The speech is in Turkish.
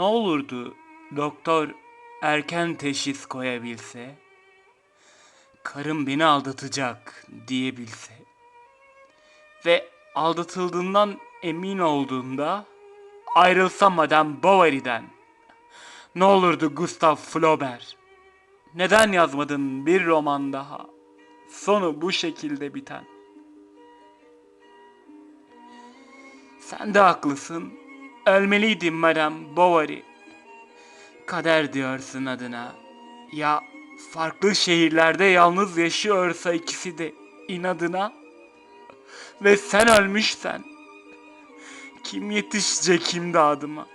Ne olurdu doktor erken teşhis koyabilse? Karım beni aldatacak diyebilse. Ve aldatıldığından emin olduğunda ayrılsam Madame Bovary'den. Ne olurdu Gustav Flaubert? Neden yazmadın bir roman daha? Sonu bu şekilde biten. Sen de haklısın. Ölmeliydim Madame Bovary. Kader diyorsun adına. Ya farklı şehirlerde yalnız yaşıyorsa ikisi de inadına. Ve sen ölmüşsen. Kim yetişecek şimdi adıma?